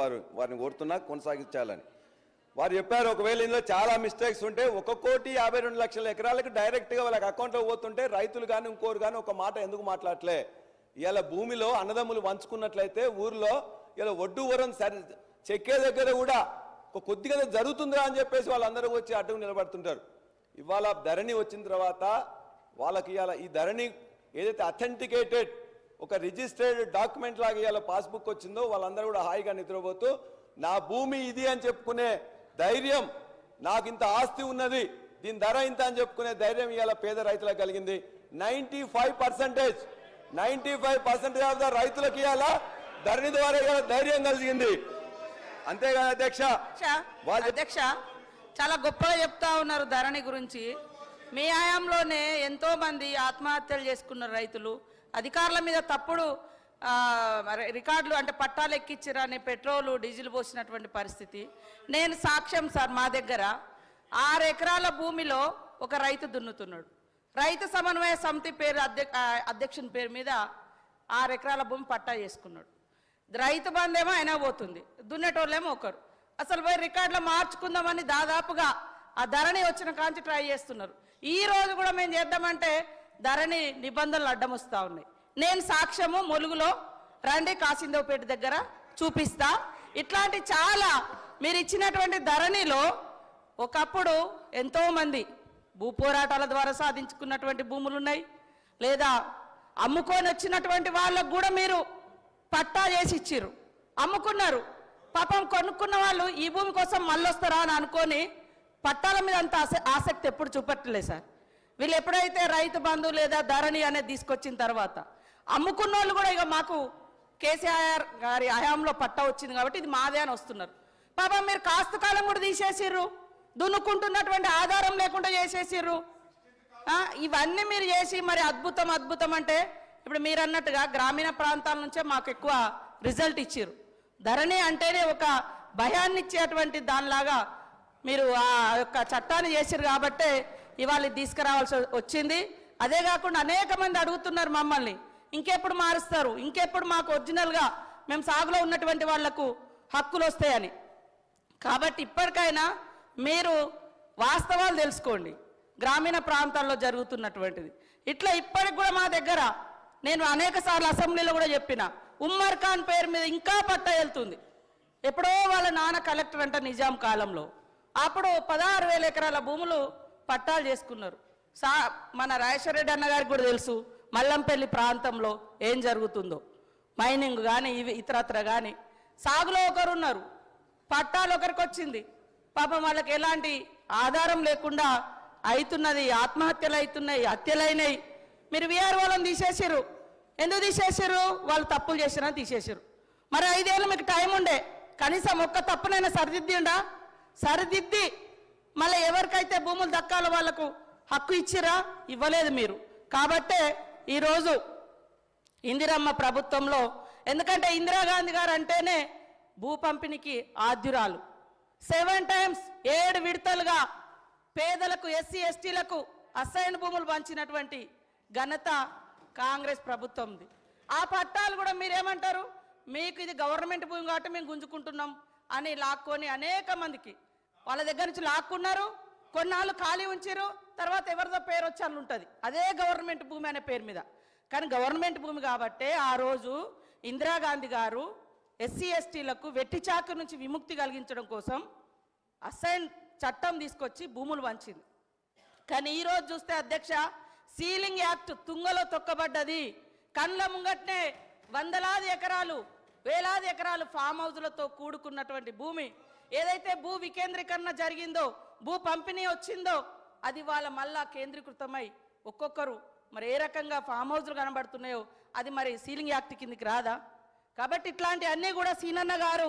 వారు వారిని కోరుతున్నా కొనసాగించాలని. వారు చెప్పారు ఒకవేళ ఇందులో చాలా మిస్టేక్స్ ఉంటే ఒక కోటి యాభై రెండు లక్షల ఎకరాలకు డైరెక్ట్గా వాళ్ళకి అకౌంట్లో పోతుంటే రైతులు కానీ ఇంకోరు కానీ ఒక మాట ఎందుకు మాట్లాడలే ఇలా భూమిలో అన్నదమ్ములు వంచుకున్నట్లయితే ఊర్లో ఇలా ఒడ్డు వరం సరి చెక్కే దగ్గర కూడా ఒక కొద్దిగా జరుగుతుందా అని చెప్పేసి వాళ్ళందరూ వచ్చి అడ్డుకు నిలబడుతుంటారు. ఇవాళ ధరణి వచ్చిన తర్వాత వాళ్ళకి ఇవాళ ఈ ధరణి ఏదైతే అథెంటికేటెడ్ ఒక రిజిస్టర్డ్ డాక్యుమెంట్ లాగా ఇవాళ పాస్బుక్ వచ్చిందో వాళ్ళందరూ కూడా హాయిగా నిద్రపోతూ నా భూమి ఇది అని చెప్పుకునే ధైర్యం నాకు ఇంత ఆస్తి ఉన్నది దీని ధర ఇంత అని చెప్పుకునే ధైర్యం ఇవాళ పేద రైతులకు కలిగింది. Ninety five percentage ninety five percentage of the రైతులకు ఇవాళ ధరణి ద్వారా ఇవాళ ధైర్యం కలిగింది. అంతేగాని అధ్యక్ష అధ్యక్ష చాలా గొప్పగా చెప్తా ఉన్నారు ధరణి గురించి. మీ హయాంలోనే ఎంతో మంది ఆత్మహత్యలు చేసుకున్నారు రైతులు. అధికారుల మీద తప్పుడు రికార్డులు అంటే పట్టాలు ఎక్కిచ్చిరని పెట్రోలు డీజిల్ పోసినటువంటి పరిస్థితి. నేను సాక్ష్యం సార్ మా దగ్గర. ఆరు ఎకరాల భూమిలో ఒక రైతు దున్నుతున్నాడు. రైతు సమన్వయ సమితి పేరు అధ్యక్ష అధ్యక్షుని పేరు మీద ఆరు ఎకరాల భూమి పట్టా చేసుకున్నాడు. రైతు బంధేమో అయినా పోతుంది. దున్నేటోళ్ళేమో ఒకరు. అసలు పోయి రికార్డులు మార్చుకుందామని దాదాపుగా ఆ ధరణి వచ్చిన కాంచి ట్రై చేస్తున్నారు. ఈ రోజు కూడా మేము చేద్దామంటే ధరణి నిబంధనలు అడ్డమొస్తా ఉన్నాయి. నేను సాక్ష్యము ములుగులో రండి కాసిందేవపేట దగ్గర చూపిస్తా. ఇట్లాంటి చాలా మీరు ఇచ్చినటువంటి ధరణిలో ఒకప్పుడు ఎంతోమంది భూ పోరాటాల ద్వారా సాధించుకున్నటువంటి భూములు ఉన్నాయి. లేదా అమ్ముకొని వచ్చినటువంటి వాళ్ళకు కూడా మీరు పట్టా చేసి ఇచ్చిర్రు. అమ్ముకున్నారు. పాపం కొనుక్కున్న వాళ్ళు ఈ భూమి కోసం మళ్ళొస్తారా అని అనుకొని పట్టాల మీద అంత ఆసక్తి ఎప్పుడు చూపట్టలేదు సార్. వీళ్ళు ఎప్పుడైతే రైతు బంధు లేదా ధరణి అనేది తీసుకొచ్చిన తర్వాత అమ్ముకున్న వాళ్ళు కూడా ఇక మాకు కేసీఆర్ గారి హయాంలో పట్టా వచ్చింది కాబట్టి ఇది మాదే అని వస్తున్నారు. పాపం మీరు కాస్త కాలం కూడా తీసేసిర్రు. దున్నుకుంటున్నటువంటి ఆధారం లేకుండా చేసేసిర్రు. ఇవన్నీ మీరు చేసి మరి అద్భుతం అద్భుతం అంటే ఇప్పుడు మీరు అన్నట్టుగా గ్రామీణ ప్రాంతాల నుంచే మాకు ఎక్కువ రిజల్ట్ ఇచ్చారు ధరణి అంటేనే ఒక భయాన్ని ఇచ్చేటువంటి దానిలాగా మీరు ఆ యొక్క చట్టాన్ని చేశారు కాబట్టే ఇవాళ తీసుకురావాల్సి వచ్చింది. అదే కాకుండా అనేక మంది అడుగుతున్నారు మమ్మల్ని. ఇంకెప్పుడు మారుస్తారు? ఇంకెప్పుడు మాకు ఒరిజినల్గా మేము సాగులో ఉన్నటువంటి వాళ్ళకు హక్కులు వస్తాయని. కాబట్టి ఇప్పటికైనా మీరు వాస్తవాలు తెలుసుకోండి. గ్రామీణ ప్రాంతాల్లో జరుగుతున్నటువంటిది. ఇట్లా ఇప్పటికి కూడా మా దగ్గర నేను అనేక సార్లు అసెంబ్లీలో కూడా చెప్పిన ఉమ్మర్ ఖాన్ పేరు మీద ఇంకా పట్టా వెళ్తుంది. ఎప్పుడో వాళ్ళ నాన్న కలెక్టర్ అంట నిజాం కాలంలో. అప్పుడు పదహారు వేల ఎకరాల భూములు పట్టాలు చేసుకున్నారు. సా మన రాజేశ్వర రెడ్డి అన్న గారికి కూడా తెలుసు మల్లంపల్లి ప్రాంతంలో ఏం జరుగుతుందో. మైనింగ్ కానీ ఇవి ఇతరత్ర కానీ సాగులో ఒకరు ఉన్నారు పట్టాలు ఒకరికి వచ్చింది పాపం వాళ్ళకి ఎలాంటి ఆధారం లేకుండా అవుతున్నది ఆత్మహత్యలు అవుతున్నాయి హత్యలైనవి మీరు విఆర్ వాళ్ళని తీసేసారు ఎందుకు తీసేసారు వాళ్ళు తప్పులు చేసినా తీసేసారు మరి ఐదేళ్ళు మీకు టైం ఉండే కనీసం ఒక్క తప్పునైనా సరిదిద్దిండా? సరిదిద్ది మళ్ళీ ఎవరికైతే భూములు దక్కాలో వాళ్ళకు హక్కు ఇచ్చిరా? ఇవ్వలేదు మీరు. కాబట్టే ఈరోజు ఇందిరమ్మ ప్రభుత్వంలో ఎందుకంటే ఇందిరాగాంధీ గారు అంటేనే భూ పంపిణీకి ఆద్యురాలు. సెవెన్ టైమ్స్ ఏడు విడతలుగా పేదలకు ఎస్సీ ఎస్టీలకు అసైన్ భూములు పంచినటువంటి ఘనత కాంగ్రెస్ ప్రభుత్వంది. ఆ పట్టాలు కూడా మీరేమంటారు? మీకు ఇది గవర్నమెంట్ భూమి కాబట్టి మేము గుంజుకుంటున్నాం అని లాక్కొని అనేక మందికి వాళ్ళ దగ్గర నుంచి లాక్కున్నారు కొన్నాళ్ళు ఖాళీ ఉంచారు తర్వాత ఎవరిదో పేరు వచ్చి ఉంటుంది అదే గవర్నమెంట్ భూమి అనే పేరు మీద. కానీ గవర్నమెంట్ భూమి కాబట్టే ఆ రోజు ఇందిరాగాంధీ గారు ఎస్సీ ఎస్టీలకు వెట్టి చాకు నుంచి విముక్తి కలిగించడం కోసం అసైన్ చట్టం తీసుకొచ్చి భూములు వంచింది. కానీ ఈ రోజు చూస్తే అధ్యక్ష సీలింగ్ యాక్ట్ తుంగలో తొక్కబడ్డది. కండ్ల ముంగట్నే వందలాది ఎకరాలు వేలాది ఎకరాలు ఫామ్ హౌస్లతో కూడుకున్నటువంటి భూమి. ఏదైతే భూ వికేంద్రీకరణ జరిగిందో భూ పంపిణీ వచ్చిందో అది వాళ్ళ మళ్ళా కేంద్రీకృతమై ఒక్కొక్కరు మరి ఏ రకంగా ఫామ్ హౌస్లు కనబడుతున్నాయో అది మరి సీలింగ్ యాక్ట్ కిందికి రాదా? కాబట్టి ఇట్లాంటి అన్నీ కూడా సీనన్న గారు